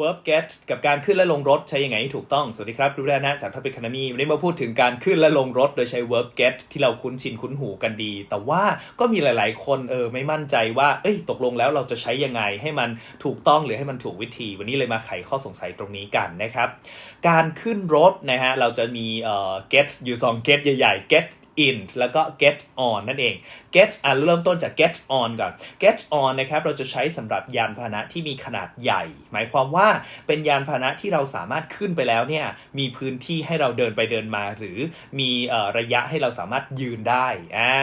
verb get กับการขึ้นและลงรถใช้ยังไงถูกต้อง สวัสดีครับดูแลนะจากทัพเ e ค o นมีวันนี้มาพูดถึงการขึ้นและลงรถ โดยใช้ verb get ที่เราคุ้นชินคุ้นหูกันดี แต่ว่าก็มีหลาย ๆ คนเออไม่มั่นใจว่า เอ้ยตกลงแล้วเราจะใช้ยังไงให้มันถูกต้องหรือให้มันถูกวิธี วันนี้เลยมาไขข้อสงสัยตรงนี้กันนะครับ การขึ้นรถนะฮะเราจะมีเอ่อ get อยู่ 2 get ใหญ่ๆ get in แล้วก็ get on นั่นเอง get อะเริ่มต้นจาก get on ก่อน get on นะครับ เราจะใช้สำหรับยานพาหนะที่มีขนาดใหญ่ หมายความว่าเป็นยานพาหนะที่เราสามารถขึ้นไปแล้วเนี่ย มีพื้นที่ให้เราเดินไปเดินมา หรือมีอระยะให้เราสามารถยืนได้อ่า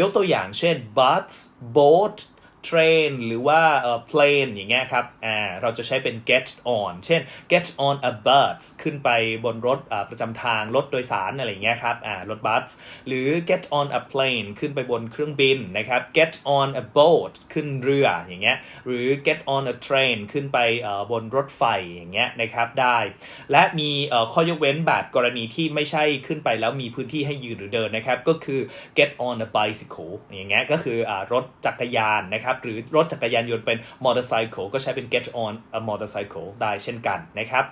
ยกตัวอย่างเช่น bus boat train หรือว่าเอ่อ plane อย่างเงี้ยครับอ่าเราจะใช้เป็น get on เช่น get on a bus ขึ้นไปบนรถประจำทางรถโดยสารอะไรเงี้ยครับอ่ารถบัสหรือ get on a plane ขึ้นไปบนเครื่องบินนะครับ get on a boat ขึ้นเรืออย่างเงี้ยหรือ get on a train ขึ้นไปบนรถไฟอย่างเงี้ยนะครับได้ และมีข้อยกเว้นแบบกรณีที่ไม่ใช่ขึ้นไปแล้วมีพื้นที่ให้ยืนหรือเดินนะครับก็คือ get on a bicycle อย่างเงี้ยก็คืออรถจักรยานนะครับหรือรถจักรยานยนต์เป็น motorcycle ก็ใช้เป็น get on a motorcycle ได้เช่นกันนะครับ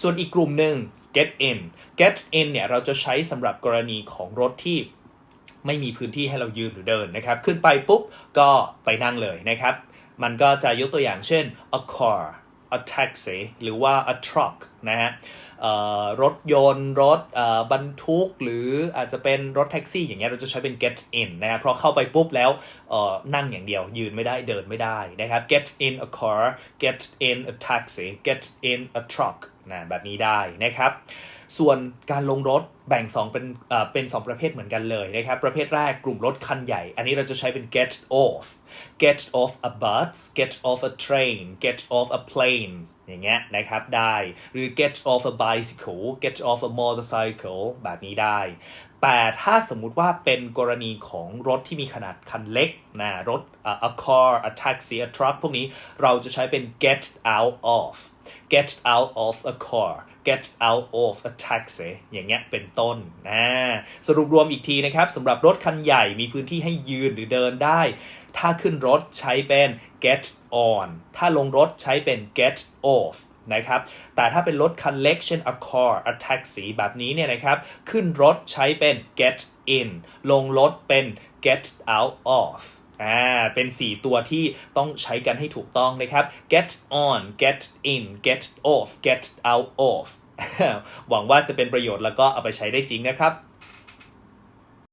ส่วนอีกกลุ่มหนึ่ง get in get in เนี่ย เราจะใช้สำหรับกรณีของรถที่ไม่มีพื้นที่ให้เรายืนหรือเดินนะครับ ขึ้นไปปุ๊บ ก็ไปนั่งเลยนะครับ มันก็จะยกตัวอย่างเช่น a car a taxi หรือว่า a truck นะฮะรถยนต์รถบรรทุก หรืออาจจะเป็นรถแท็กซี่อย่างเงี้ยเราจะใช้เป็น get in นะครับเพราะเข้าไปปุ๊บแล้วนั่งอย่างเดียว ยืนไม่ได้เดินไม่ได้นะครับ get in a car get in a taxi get in a truck นะแบบนี้ได้นะครับ ส่วนการลงรถแบ่ง 2 เป็นเอ่อเป็น 2 ประเภทเหมือนกันเลยนะครับ ประเภทแรกกลุ่มรถคันใหญ่ อันนี้เราจะใช้เป็น get off get off a bus get off a train get off a plane อย่างเงี้ยนะครับได้ หรือ get off a bicycle get off a motorcycle แบบนี้ได้ แต่ถ้าสมมุติว่าเป็นกรณีของรถที่มีขนาดคันเล็กนะรถ a car a taxi a truck พวกนี้เราจะใช้เป็น get out of get out of a car get out of a taxi อย่างเงี้ยเป็นต้นนะสรุปรวมอีกทีนะครับสำหรับรถคันใหญ่มีพื้นที่ให้ยืนหรือเดินได้ ถ้าขึ้นรถใช้เป็น get on ถ้าลงรถใช้เป็น get off นะครับ แต่ถ้าเป็นรถคันเล็กเช่น a car a taxi แบบนี้เนี่ยนะครับ ขึ้นรถใช้เป็น get in ลงรถเป็น get out of อ่า เป็น 4 ตัวที่ต้องใช้กันให้ถูกต้องนะครับ get on get in get off get out of หวังว่าจะเป็นประโยชน์แล้วก็เอาไปใช้ได้จริงนะครับ